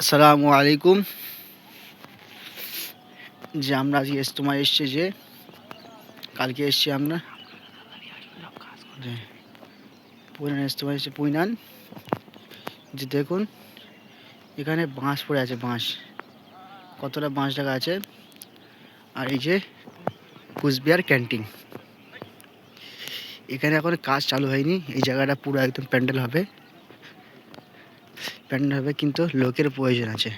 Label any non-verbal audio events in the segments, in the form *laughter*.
আসসালামু আলাইকুম। যে আমরা আজকে ইস্তমায় এসছি যে, কালকে এসছি আমরা। পুইনান ইস্তমায় এসছে, পুইনান। যে দেখুন, এখানে বাঁশ পড়ে আছে, বাঁশ। কতটা বাঁশ টাকা আছে? আর এই যে কুচবিহার ক্যান্টিন। এখানে এখন কাজ চালু হয়নি, এই জায়গাটা পুরো একদম প্যান্ডেল হবে। প্যান্ডেল হবে কিন্তু লোকের প্রয়োজন আছে।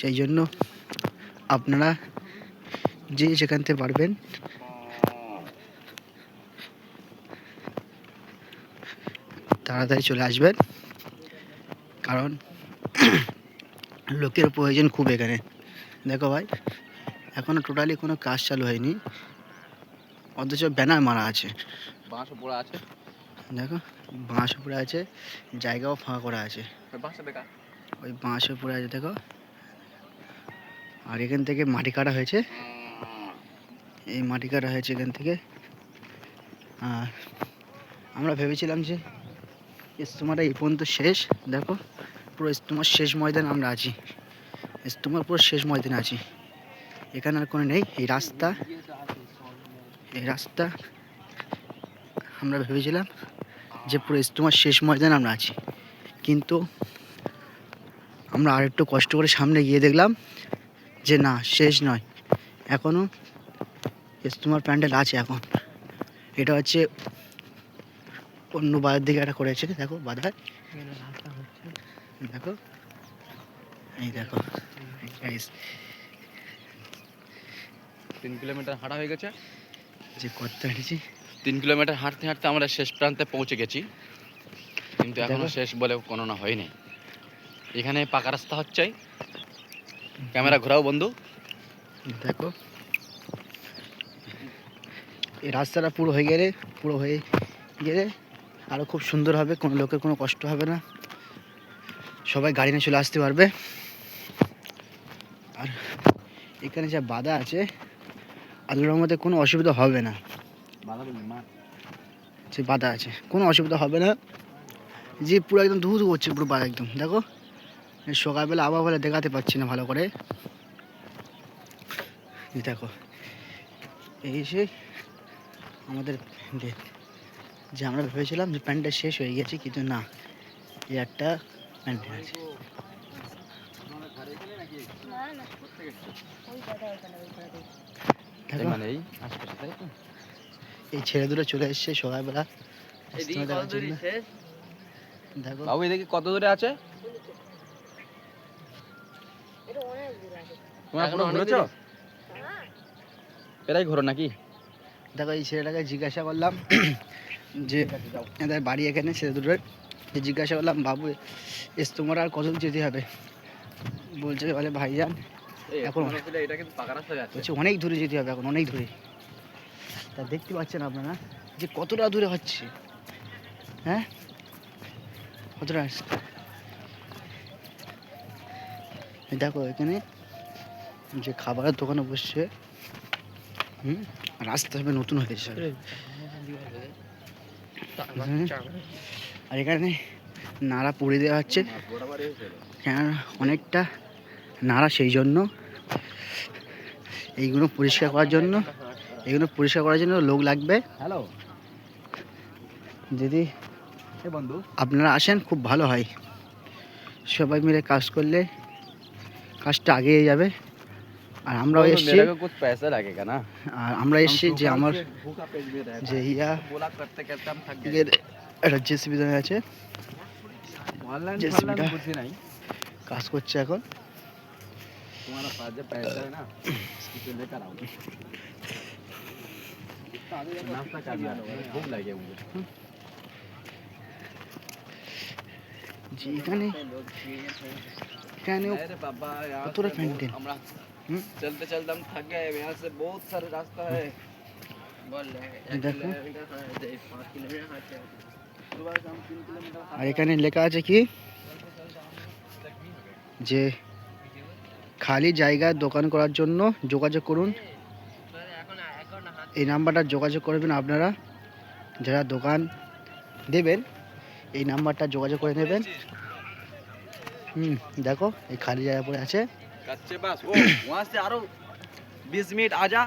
সেই জন্য আপনারা যে যেখান থেকে পারবেন, তাড়াতাড়ি চলে আসবেন। কারণ লোকের প্রয়োজন খুব এখানে। দেখো ভাই এখনও টোটালি কোনো কাজ চালু হয়নি। অথচ ব্যানার মারা আছে। বাঁশও পড়ে আছে। দেখো বাঁশ উপরে আছে জায়গাও ফাঁকা করা আছে। ওই বাঁশ উপরে আছে দেখো। আর এখান থেকে মাটি কাটা হয়েছে। এই মাটি কাটা হয়েছে এখান থেকে। আর আমরা ভেবেছিলাম যে ইস্তমাটা এই পর্যন্ত শেষ। দেখো পুরো ইস্তমার শেষ ময়দান আমরা আছি। ইস্তমার পুরো শেষ ময়দানে আছি। এখানে আর কোনো নেই। এই রাস্তা এই রাস্তা আমরা ভেবেছিলাম যে পুরো ইস্তমার শেষ ময়দানে আমরা আছি। কিন্তু আমরা আরেকটু কষ্ট করে সামনে গিয়ে দেখলাম যে না শেষ নয়। এখনও ইস্তমার প্যান্ডেল আছে এখন। এটা হচ্ছে অন্য বাজার দিকে একটা করেছে দেখো বাধায় দেখো। এই দেখো। তিন কিলোমিটার হাঁটা হয়ে গেছে। যে করতে হেঁটেছি। তিন কিলোমিটার হাঁটতে হাঁটতে আমরা শেষ প্রান্তে পৌঁছে গেছি। কিন্তু এখনও শেষ বলে কোনো না হয়নি। এখানে পাকা রাস্তা হচ্ছে। ক্যামেরা ঘোরাও বন্ধু। দেখো। এই রাস্তাটা পুরো হয়ে গেলে পুরো হয়ে গেলে আরও খুব সুন্দর হবে কোনো লোকের কোনো কষ্ট হবে না। সবাই গাড়ি নিয়ে চলে আসতে পারবে। আর এখানে যা বাধা আছে আল্লাহর মধ্যে কোনো অসুবিধা হবে না। যে বাধা আছে কোনো অসুবিধা হবে না। যে পুরো একদম ধু ধু করছে পুরো বাধা একদম দেখো? সকালবেলা আবহাওয়া দেখাতে পাচ্ছি না ভালো করে। এই দেখো এই সে আমাদের প্যান্ডেল যে আমরা ভেবেছিলাম যে প্যান্টটা শেষ হয়ে গেছে কিন্তু না এই একটা প্যান্ডেল আছে। দেখো। মানে এই আশপাশে তাই তো? এই ছেলে দুটো চলে এসছে সকালবেলা। দেখো। বাবু এদিকে কত দূরে আছে? তোমরা এখনও ঘুরেছো। প্রায় ঘোরো নাকি? দেখো এই ছেলেটাকে জিজ্ঞাসা করলাম *clears throat* যে এদের বাড়ি এখানে ছেলে দুটোর জিজ্ঞাসা করলাম বাবু ইস্তমার আর কত দূর যেতে হবে? বলছে বলে ভাইজান এখন- অনেক দূরে যেতে হবে এখন অনেক দূরে। তা দেখতে পাচ্ছেন আপনারা যে কতটা দূরে হচ্ছে। হ্যাঁ? কতটা দেখো এখানে যে খাবারের দোকানে বসছে হুম রাস্তা হবে নতুন হয়েছে সব। আর এখানে নাড়া পুড়ে দেওয়া হচ্ছে। কেন অনেকটা নাড়া সেই জন্য। এইগুলো পরিষ্কার করার জন্য। এগুলো পরিষ্কার করার জন্য লোক লাগবে। হ্যালো যদি বন্ধু। আপনারা আসেন খুব ভালো হয়। সবাই মিলে কাজ করলে কাজটা আগিয়ে যাবে। আর আমরা এসেছি। আর আমরা এসেছি যে আমার যে ইয়া একটা জেসিবি আছে। জেসিবিটা কাজ করছে এখন। नाश्ता करना है भूख लगी है मुझे যে এখানে এখানেও अरे बाबा यहाँ कतोरा से बहुत- पैंडेल। हमरा हम्म? चलते चलते हम थक गए यहाँ से बहुत सारे रास्ता है দেখো सुबह से हम तीन किलोमीटर আর এখানে লেখা আছে কি যে খালি জায়গায় দোকান করার জন্য যোগাযোগ করুন এই নাম্বারটা যোগাযোগ করবেন আপনারা, যারা দোকান দেবেন, এই নাম্বারটা যোগাযোগ করে নেবেন। হুম, দেখো, এই খালি জায়গা পড়ে আছে। আরও বিশ মিনিট, আজা।